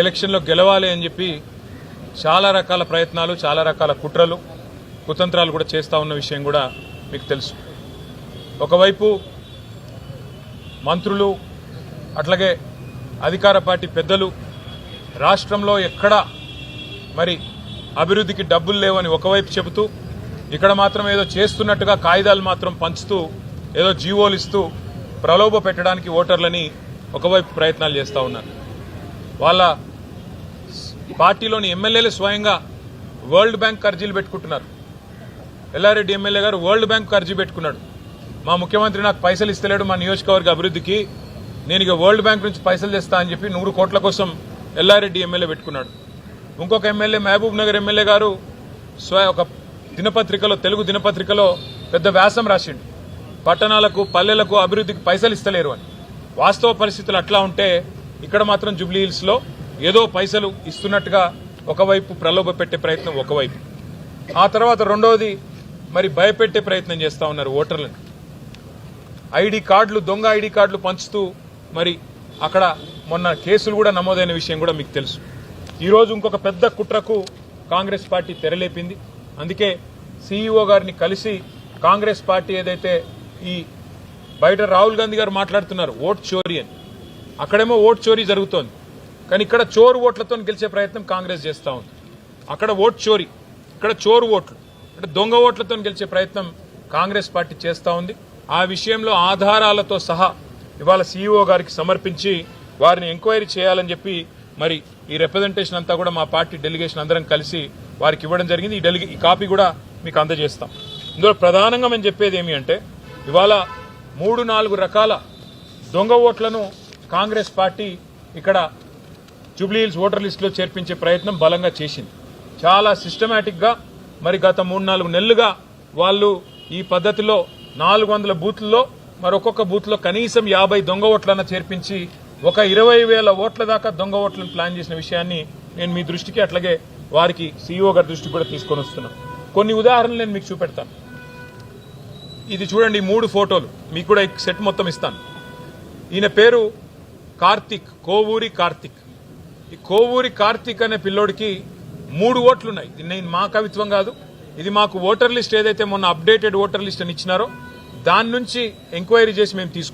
ఎలక్షన్లో గెలవాలి అని చెప్పి చాలా రకాల ప్రయత్నాలు చాలా రకాల కుట్రలు కుతంత్రాలు కూడా చేస్తూ ఉన్న విషయం కూడా మీకు తెలుసు. ఒకవైపు మంత్రులు అట్లాగే అధికార పార్టీ పెద్దలు రాష్ట్రంలో ఎక్కడా మరి అభివృద్ధికి డబ్బులు లేవని ఒకవైపు చెబుతూ ఇక్కడ మాత్రం ఏదో చేస్తున్నట్టుగా కాగితాలు మాత్రం పంచుతూ ఏదో జీవోలు ఇస్తూ ప్రలోభ పెట్టడానికి ఓటర్లని ఒకవైపు ప్రయత్నాలు చేస్తూ ఉన్నారు. వాళ్ళ పార్టీలోని ఎమ్మెల్యేలు స్వయంగా వరల్డ్ బ్యాంక్ అర్జీలు పెట్టుకుంటున్నారు. ఎల్లారెడ్డి ఎమ్మెల్యే గారు వరల్డ్ బ్యాంక్ అర్జీ పెట్టుకున్నాడు. మా ముఖ్యమంత్రి నాకు పైసలు ఇస్తలేడు మా నియోజకవర్గ అభివృద్ధికి. నేను ఇక వరల్డ్ బ్యాంక్ నుంచి పైసలు తెస్తా అని చెప్పి నూరు కోట్ల కోసం ఎల్లారెడ్డి ఎమ్మెల్యే పెట్టుకున్నాడు. ఇంకొక ఎమ్మెల్యే మహబూబ్ నగర్ ఎమ్మెల్యే గారు స్వ ఒక దినపత్రికలో తెలుగు దినపత్రికలో పెద్ద వ్యాసం రాసిండు. పట్టణాలకు పల్లెలకు అభివృద్ధికి పైసలు ఇస్తలేరు అని. వాస్తవ పరిస్థితులు అట్లా ఉంటే ఇక్కడ మాత్రం జూబ్లీహిల్స్లో ఏదో పైసలు ఇస్తున్నట్టుగా ఒకవైపు ప్రలోభ పెట్టే ప్రయత్నం ఒకవైపు. ఆ తర్వాత రెండవది మరి భయపెట్టే ప్రయత్నం చేస్తా ఉన్నారు ఓటర్లను. ఐడి కార్డులు దొంగ ఐడి కార్డులు పంచుతూ మరి అక్కడ మొన్న కేసులు కూడా నమోదైన విషయం కూడా మీకు తెలుసు. ఈరోజు ఇంకొక పెద్ద కుట్రకు కాంగ్రెస్ పార్టీ తెరలేపింది. అందుకే సీఈఓ గారిని కలిసి కాంగ్రెస్ పార్టీ ఏదైతే ఈ బయట రాహుల్ గాంధీ గారు మాట్లాడుతున్నారు ఓట్ చోరీ అని. అక్కడేమో ఓట్ చోరీ జరుగుతోంది. కానీ ఇక్కడ చోరు ఓట్లతో గెలిచే ప్రయత్నం కాంగ్రెస్ చేస్తూ ఉంది. అక్కడ ఓట్ చోరీ ఇక్కడ చోరు ఓట్లు అంటే దొంగ ఓట్లతో గెలిచే ప్రయత్నం కాంగ్రెస్ పార్టీ చేస్తూ ఉంది. ఆ విషయంలో ఆధారాలతో సహా ఇవాళ సీఈఓ గారికి సమర్పించి వారిని ఎంక్వైరీ చేయాలని చెప్పి మరి ఈ రిప్రజెంటేషన్ అంతా కూడా మా పార్టీ డెలిగేషన్ అందరం కలిసి వారికి ఇవ్వడం జరిగింది. ఈ డెలిగే ఈ కాపీ కూడా మీకు అందజేస్తాం. ఇందులో ప్రధానంగా మేము చెప్పేది ఏమి అంటే ఇవాళ మూడు నాలుగు రకాల దొంగ ఓట్లను కాంగ్రెస్ పార్టీ ఇక్కడ జూబ్లీహిల్స్ ఓటర్ లిస్టులో చేర్పించే ప్రయత్నం బలంగా చేసింది. చాలా సిస్టమేటిక్గా మరి గత మూడు నాలుగు నెలలుగా వాళ్ళు ఈ పద్ధతిలో నాలుగు వందల బూత్లలో మరొక్కొక్క బూత్లో కనీసం యాభై దొంగ ఓట్లన్న చేర్పించి ఒక ఇరవై వేల ఓట్ల దాకా దొంగ ఓట్లను ప్లాన్ చేసిన విషయాన్ని నేను మీ దృష్టికి అట్లాగే వారికి సీఈఓ గారి దృష్టికి కూడా తీసుకొని వస్తున్నాను కొన్ని ఉదాహరణలు నేను మీకు చూపెడతాను. ఇది చూడండి మూడు ఫోటోలు. మీకు కూడా ఈ సెట్ మొత్తం ఇస్తాను. ఈయన పేరు కార్తిక్ కోవూరి కార్తిక్. ఈ కోవూరి కార్తిక్ అనే పిల్లోడికి మూడు ఓట్లున్నాయి. నేను మా కవిత్వం కాదు. ఇది మాకు ఓటర్ లిస్ట్ ఏదైతే మొన్న అప్డేటెడ్ ఓటర్ లిస్ట్ అని ఇచ్చినారో దాని నుంచి ఎంక్వైరీ చేసి మేము తీసుకున్నాం